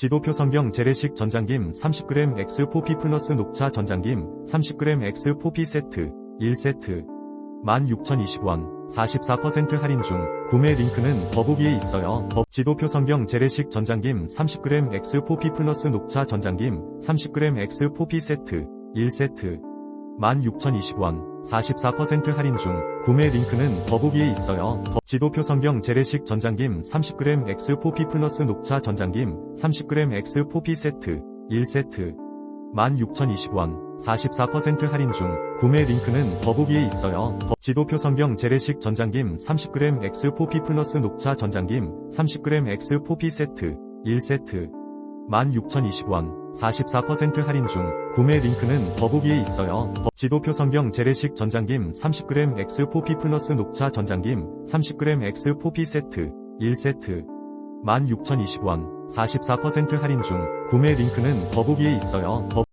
지도표 성경 재래식 전장김 30g X4P 플러스 녹차 전장김 30g X4P 세트 1세트 16,020원 44% 할인 중 구매 링크는 더보기에 있어요. 더- 지도표 성경 재래식 전장김 30g X4P 플러스 녹차 전장김 30g X4P 세트 1세트 16,020원 44% 할인 중 구매 링크는 더보기에 있어요. 더- 지도표 성경 재래식 전장김 30g X4P 플러스 녹차 전장김 30g X4P 세트 1세트 16,020원 44% 할인 중 구매 링크는 더보기에 있어요. 더- 지도표 성경 재래식 전장김 30g X4P 플러스 녹차 전장김 30g X4P 세트 1세트 16,020원 44% 할인 중 구매 링크는 더보기에 있어요. 더- 지도표 성경 재래식 전장김 30g X4P 플러스 녹차 전장김 30g X4P 세트 1세트 16,020원 44% 할인 중 구매 링크는 더보기에 있어요. 더-